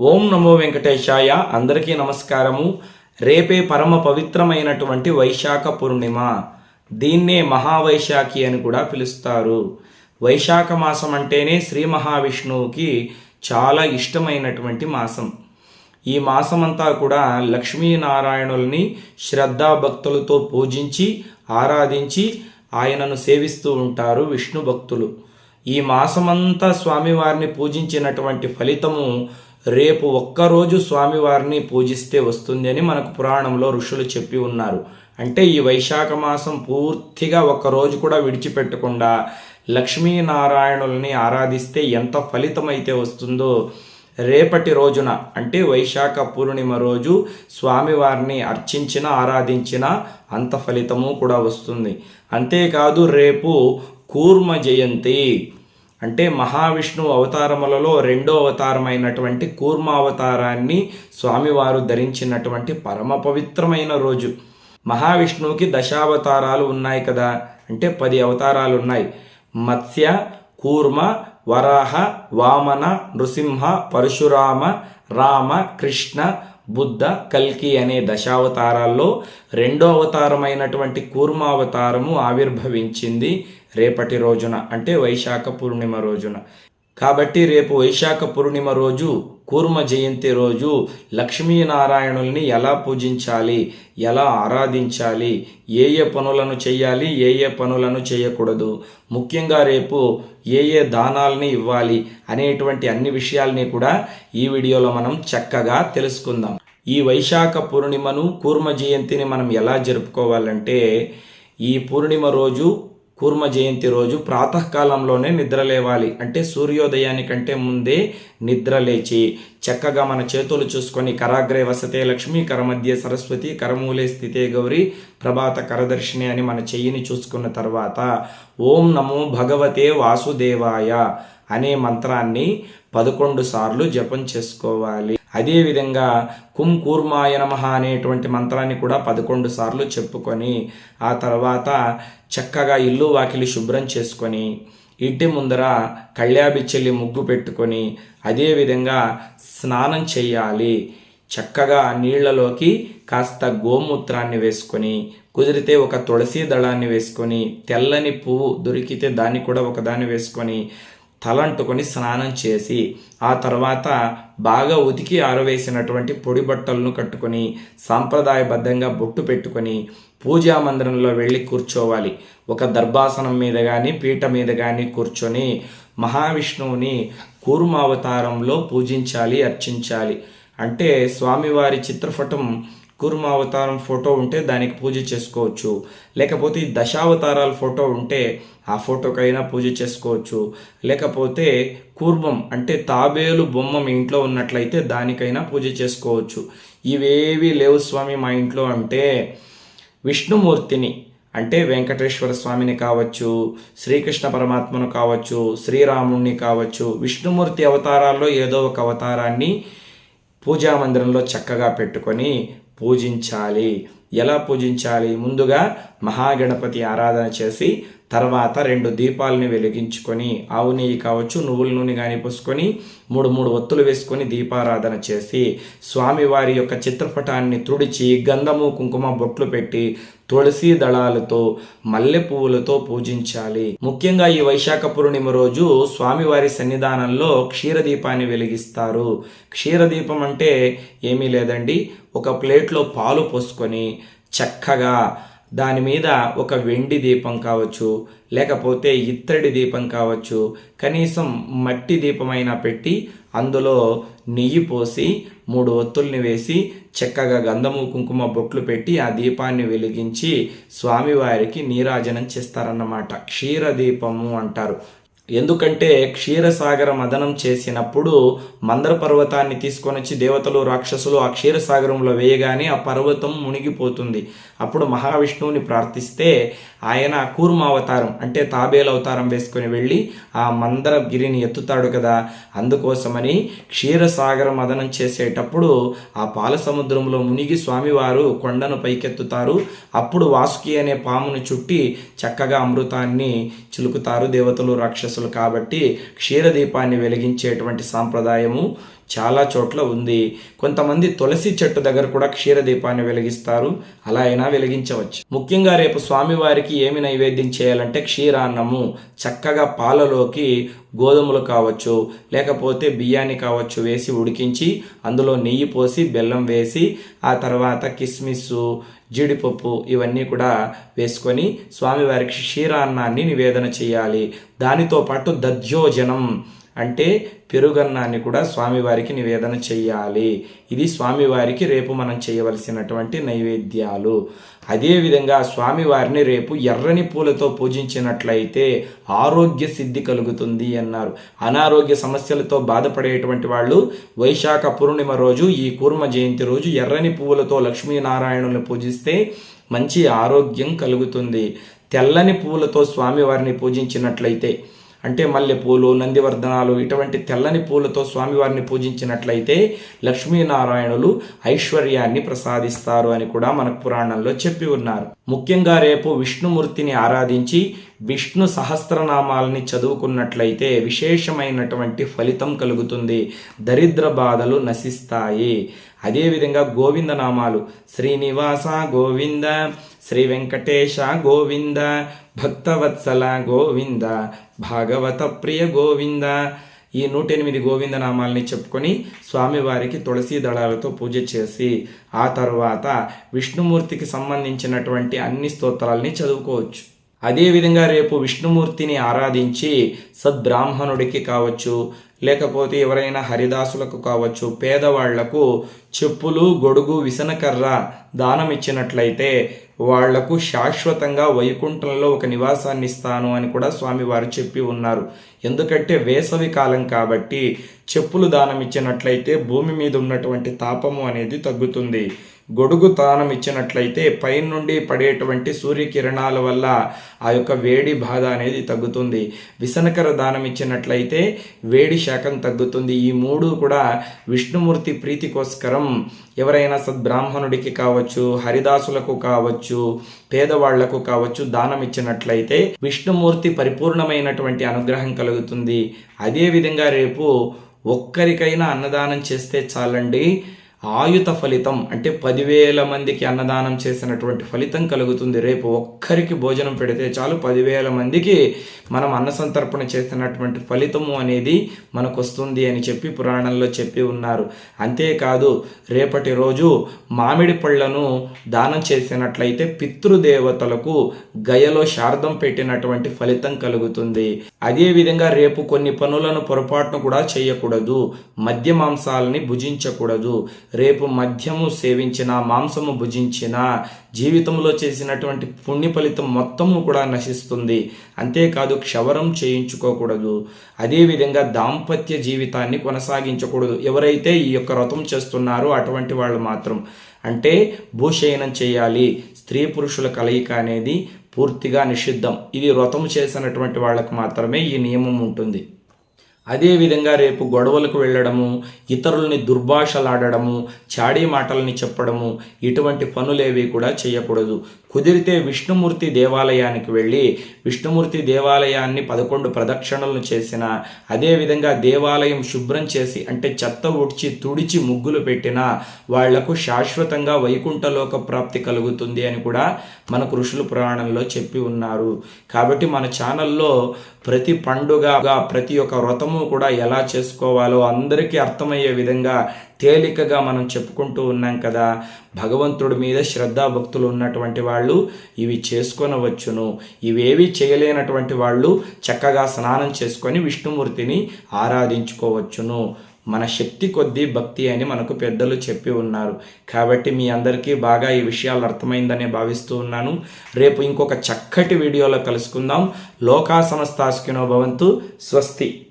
ఓం నమో వెంకటేశాయ. అందరికీ నమస్కారము. రేపే పరమ పవిత్రమైనటువంటి వైశాఖ పూర్ణిమ. దీన్నే మహావైశాఖి అని కూడా పిలుస్తారు. వైశాఖ మాసం అంటేనే శ్రీ మహావిష్ణువుకి చాలా ఇష్టమైనటువంటి మాసం. ఈ మాసమంతా కూడా లక్ష్మీనారాయణుల్ని శ్రద్ధాభక్తులతో పూజించి ఆరాధించి ఆయనను సేవిస్తూ ఉంటారు విష్ణు భక్తులు. ఈ మాసమంతా స్వామివారిని పూజించినటువంటి ఫలితము రేపు ఒక్కరోజు స్వామివారిని పూజిస్తే వస్తుంది అని మనకు పురాణంలో ఋషులు చెప్పి ఉన్నారు. అంటే ఈ వైశాఖ మాసం పూర్తిగా ఒక్కరోజు కూడా విడిచిపెట్టకుండా లక్ష్మీనారాయణుల్ని ఆరాధిస్తే ఎంత ఫలితమైతే వస్తుందో రేపటి రోజున అంటే వైశాఖ పూర్ణిమ రోజు స్వామివారిని అర్చించిన ఆరాధించిన అంత ఫలితము కూడా వస్తుంది. అంతేకాదు రేపు కూర్మ జయంతి. అంటే మహావిష్ణువు అవతారములలో రెండో అవతారమైనటువంటి కూర్మ అవతారాన్ని స్వామివారు ధరించినటువంటి పరమ పవిత్రమైన రోజు. మహావిష్ణువుకి దశావతారాలు ఉన్నాయి కదా? అంటే పది అవతారాలు ఉన్నాయి. మత్స్య కూర్మ వరాహ వామన నృసింహ పరశురామ రామ కృష్ణ బుద్ధ కల్కి అనే దశావతారాల్లో రెండో అవతారమైనటువంటి కూర్మావతారము ఆవిర్భవించింది రేపటి రోజున అంటే వైశాఖ పూర్ణిమ రోజున. కాబట్టి రేపు వైశాఖ పూర్ణిమ రోజు కూర్మ జయంతి రోజు లక్ష్మీనారాయణుల్ని ఎలా పూజించాలి ఎలా ఆరాధించాలి ఏ ఏ పనులను చేయాలి ఏ ఏ పనులను చేయకూడదు ముఖ్యంగా రేపు ఏ ఏ దానాలని ఇవ్వాలి అనేటువంటి అన్ని విషయాల్ని కూడా ఈ వీడియోలో మనం చక్కగా తెలుసుకుందాం. ఈ వైశాఖ పూర్ణిమను కూర్మ జయంతిని మనం ఎలా జరుపుకోవాలంటే ఈ పూర్ణిమ రోజు కూర్మ జయంతి రోజు ప్రాతకాలంలోనే నిద్ర లేవాలి. అంటే సూర్యోదయానికంటే ముందే నిద్ర లేచి చక్కగా మన చేతులు చూసుకొని కరాగ్రే వసతే లక్ష్మి కరమధ్య సరస్వతి కరమూలే స్థితే గౌరి ప్రభాత కరదర్శిని అని మన చెయ్యిని చూసుకున్న తర్వాత ఓం నమో భగవతే వాసుదేవాయ అనే మంత్రాన్ని పదకొండు సార్లు జపం చేసుకోవాలి. అదేవిధంగా కుం కూర్మాయ నమః అనేటువంటి మంత్రాన్ని కూడా పదకొండు సార్లు చెప్పుకొని ఆ తర్వాత చక్కగా ఇల్లు వాకిలి శుభ్రం చేసుకొని ఇంటి ముందర కళ్యాబిచ్చెల్లి ముగ్గు పెట్టుకొని అదేవిధంగా స్నానం చేయాలి చక్కగా నీళ్ళలోకి కాస్త గోమూత్రాన్ని వేసుకొని కుదిరితే ఒక తులసి దళాన్ని వేసుకొని తెల్లని పువ్వు దొరికితే దాన్ని కూడా ఒకదాన్ని వేసుకొని తలంటుకొని స్నానం చేసి ఆ తర్వాత బాగా ఉతికి ఆరవేసినటువంటి పొడి బట్టలను కట్టుకొని సాంప్రదాయబద్ధంగా బొట్టు పెట్టుకొని పూజా మందిరంలో వెళ్ళి కూర్చోవాలి. ఒక దర్భాసనం మీద కానీ పీట మీద కానీ కూర్చొని మహావిష్ణువుని కూర్మావతారంలో పూజించాలి అర్చించాలి. అంటే స్వామివారి చిత్రపటం కూర్మావతారం ఫోటో ఉంటే దానికి పూజ చేసుకోవచ్చు. లేకపోతే దశావతారాల ఫోటో ఉంటే ఆ ఫోటోకైనా పూజ చేసుకోవచ్చు. లేకపోతే కూర్మం అంటే తాబేలు బొమ్మ మీ ఇంట్లో ఉన్నట్లయితే దానికైనా పూజ చేసుకోవచ్చు. ఇవేవి లేవు స్వామి మా ఇంట్లో అంటే విష్ణుమూర్తిని అంటే వెంకటేశ్వర స్వామిని కావచ్చు శ్రీకృష్ణ పరమాత్మను కావచ్చు శ్రీరాముణ్ణి కావచ్చు విష్ణుమూర్తి అవతారాల్లో ఏదో ఒక అవతారాన్ని పూజా మందిరంలో చక్కగా పెట్టుకొని పూజించాలి. ఎలా పూజించాలి? ముందుగా మహాగణపతి ఆరాధన చేసి తర్వాత రెండు దీపాలని వెలిగించుకొని ఆవు నెయ్యి కావచ్చు నువ్వుల నూనె కానీ పోసుకొని మూడు మూడు ఒత్తులు వేసుకొని దీపారాధన చేసి స్వామివారి యొక్క చిత్రపటాన్ని తుడిచి గంధము కుంకుమ బొట్లు పెట్టి తులసి దళాలతో మల్లె పువ్వులతో పూజించాలి. ముఖ్యంగా ఈ వైశాఖ పూర్ణిమ రోజు స్వామివారి సన్నిధానంలో క్షీరదీపాన్ని వెలిగిస్తారు. క్షీరదీపం అంటే ఏమీ లేదండి. ఒక ప్లేట్లో పాలు పోసుకొని చక్కగా దాని మీద ఒక వెండి దీపం కావచ్చు లేకపోతే ఇత్తడి దీపం కావచ్చు కనీసం మట్టి దీపమైనా పెట్టి అందులో నెయ్యి పోసి మూడు ఒత్తుల్ని వేసి చక్కగా గంధము కుంకుమ బొట్లు పెట్టి ఆ దీపాన్ని వెలిగించి స్వామివారికి నీరాజనం చేస్తారన్నమాట. క్షీరదీపము అంటారు. ఎందుకంటే క్షీరసాగర మదనం చేసినప్పుడు మందర పర్వతాన్ని తీసుకొని వచ్చి దేవతలు రాక్షసులు ఆ క్షీరసాగరంలో వేయగానే ఆ పర్వతం మునిగిపోతుంది. అప్పుడు మహావిష్ణువుని ప్రార్థిస్తే ఆయన కూర్మావతారం అంటే తాబేలు అవతారం వేసుకొని వెళ్ళి ఆ మందర గిరిని ఎత్తుతాడు కదా. అందుకోసమని క్షీరసాగర మదనం చేసేటప్పుడు ఆ పాల సముద్రంలో మునిగి స్వామివారు కొండను పైకెత్తుతారు. అప్పుడు వాసుకి అనే పామును చుట్టి చక్కగా అమృతాన్ని చిలుకుతారు దేవతలు రాక్షసులు. ఏకాదశులు కాబట్టి క్షీరదీపాన్ని వెలిగించేటువంటి సాంప్రదాయము చాలా చోట్ల ఉంది. కొంతమంది తులసి చెట్టు దగ్గర కూడా క్షీరదీపాన్ని వెలిగిస్తారు. అలా అయినా వెలిగించవచ్చు. ముఖ్యంగా రేపు స్వామివారికి ఏమి నైవేద్యం చేయాలంటే క్షీరాన్నము చక్కగా పాలలోకి గోధుమలు కావచ్చు లేకపోతే బియ్యాన్ని కావచ్చు వేసి ఉడికించి అందులో నెయ్యి పోసి బెల్లం వేసి ఆ తర్వాత కిస్మిస్ జీడిపప్పు ఇవన్నీ కూడా వేసుకొని స్వామివారికి క్షీరాన్నాన్ని నివేదన చేయాలి. దానితో పాటు దధ్యోజనం అంటే పెరుగన్నాన్ని కూడా స్వామివారికి నివేదన చెయ్యాలి. ఇది స్వామివారికి రేపు మనం చేయవలసినటువంటి నైవేద్యాలు. అదేవిధంగా స్వామివారిని రేపు ఎర్రని పూలతో పూజించినట్లయితే ఆరోగ్య సిద్ధి కలుగుతుంది అన్నారు. అనారోగ్య సమస్యలతో బాధపడేటువంటి వాళ్ళు వైశాఖ పూర్ణిమ రోజు ఈ కూర్మ జయంతి రోజు ఎర్రని పువ్వులతో లక్ష్మీనారాయణుని పూజిస్తే మంచి ఆరోగ్యం కలుగుతుంది. తెల్లని పూలతో స్వామివారిని పూజించినట్లయితే అంటే మల్లెపూలు నందివర్ధనాలు ఇటువంటి తెల్లని పూలతో స్వామివారిని పూజించినట్లయితే లక్ష్మీనారాయణులు ఐశ్వర్యాన్ని ప్రసాదిస్తారు అని కూడా మనకు పురాణంలో చెప్పి ఉన్నారు. ముఖ్యంగా రేపు విష్ణుమూర్తిని ఆరాధించి విష్ణు సహస్రనామాలని చదువుకున్నట్లయితే విశేషమైనటువంటి ఫలితం కలుగుతుంది. దరిద్ర బాధలు నశిస్తాయి. అదేవిధంగా గోవింద నామాలు శ్రీనివాస గోవింద శ్రీ వెంకటేశ గోవింద భక్తవత్సల గోవింద భాగవత ప్రియ గోవింద. ఈ నూట ఎనిమిది గోవింద నామాల్ని చెప్పుకొని స్వామివారికి తులసి దళాలతో పూజ చేసి ఆ తర్వాత విష్ణుమూర్తికి సంబంధించినటువంటి అన్ని స్తోత్రాలని చదువుకోవచ్చు. అదేవిధంగా రేపు విష్ణుమూర్తిని ఆరాధించి సద్బ్రాహ్మణుడికి కావచ్చు లేకపోతే ఎవరైనా హరిదాసులకు కావచ్చు పేదవాళ్ళకు చెప్పులు గొడుగు విసనకర్ర దానం ఇచ్చినట్లయితే వాళ్ళకు శాశ్వతంగా వైకుంఠంలో ఒక నివాసాన్ని ఇస్తాను అని కూడా స్వామివారు చెప్పి ఉన్నారు. ఎందుకంటే వేసవి కాలం కాబట్టి చెప్పులు దానం ఇచ్చినట్లయితే భూమి మీద ఉన్నటువంటి తాపము అనేది తగ్గుతుంది. గొడుగు తానం ఇచ్చినట్లయితే పైనుండి పడేటువంటి సూర్యకిరణాల వల్ల ఆ యొక్క వేడి బాధ అనేది తగ్గుతుంది. విసనకర దానం ఇచ్చినట్లయితే వేడి శాఖం తగ్గుతుంది. ఈ మూడు కూడా విష్ణుమూర్తి ప్రీతికోస్కరం. ఎవరైనా సద్బ్రాహ్మణుడికి కావచ్చు హరిదాసులకు కావచ్చు పేదవాళ్ళకు కావచ్చు దానం ఇచ్చినట్లయితే విష్ణుమూర్తి పరిపూర్ణమైనటువంటి అనుగ్రహం కలుగుతుంది. అదేవిధంగా రేపు ఒక్కరికైనా అన్నదానం చేస్తే చాలండి. ఆయుత ఫలితం అంటే పదివేల మందికి అన్నదానం చేసినటువంటి ఫలితం కలుగుతుంది. రేపు ఒక్కరికి భోజనం పెడితే చాలు పదివేల మందికి మనం అన్న సంతర్పణ చేసినటువంటి ఫలితము అనేది మనకు వస్తుంది అని చెప్పి పురాణంలో చెప్పి ఉన్నారు. అంతేకాదు రేపటి రోజు మామిడి పళ్ళను దానం చేసినట్లయితే పితృదేవతలకు గయలో శారదం పెట్టినటువంటి ఫలితం కలుగుతుంది. అదేవిధంగా రేపు కొన్ని పనులను పొరపాటును కూడా చేయకూడదు. మద్య మాంసాలని భుజించకూడదు. రేపు మద్యము సేవించిన మాంసము భుజించిన జీవితంలో చేసినటువంటి పుణ్య ఫలితం మొత్తము కూడా నశిస్తుంది. అంతేకాదు క్షవరం చేయించుకోకూడదు. అదేవిధంగా దాంపత్య జీవితాన్ని కొనసాగించకూడదు. ఎవరైతే ఈ యొక్క వ్రతం చేస్తున్నారో అటువంటి వాళ్ళు మాత్రం. అంటే భూశయనం చేయాలి. స్త్రీ పురుషుల కలయిక అనేది పూర్తిగా నిషిద్ధం. ఇది వ్రతం చేసినటువంటి వాళ్ళకు మాత్రమే ఈ నియమం ఉంటుంది. అదేవిధంగా రేపు గొడవలకు వెళ్ళడము ఇతరుల్ని దుర్భాషలాడడము చాడీ మాటల్ని చెప్పడము ఇటువంటి పనులేవి కూడా చేయకూడదు. కుదిరితే విష్ణుమూర్తి దేవాలయానికి వెళ్ళి విష్ణుమూర్తి దేవాలయాన్ని పదకొండు ప్రదక్షిణలను చేసిన అదేవిధంగా దేవాలయం శుభ్రం చేసి అంటే చెత్త ఉడ్చి తుడిచి ముగ్గులు పెట్టిన వాళ్ళకు శాశ్వతంగా వైకుంఠలోక ప్రాప్తి కలుగుతుంది అని కూడా మన కృషులు పురాణంలో చెప్పి ఉన్నారు. కాబట్టి మన ఛానల్లో ప్రతి పండుగగా ప్రతి ఒక్క వ్రతము కూడా ఎలా చేసుకోవాలో అందరికీ అర్థమయ్యే విధంగా తేలికగా మనం చెప్పుకుంటూ ఉన్నాం కదా. భగవంతుడి మీద శ్రద్ధాభక్తులు ఉన్నటువంటి వాళ్ళు ఇవి చేసుకొనవచ్చును. ఇవేవి చేయలేనటువంటి వాళ్ళు చక్కగా స్నానం చేసుకొని విష్ణుమూర్తిని ఆరాధించుకోవచ్చును. మన శక్తి కొద్దీ భక్తి అని మనకు పెద్దలు చెప్పి ఉన్నారు. కాబట్టి మీ అందరికీ బాగా ఈ విషయాలు అర్థమైందనే భావిస్తూ ఉన్నాను. రేపు ఇంకొక చక్కటి వీడియోలో కలుసుకుందాం. లోకాసనస్తాస్కినో భవంతు. స్వస్తి.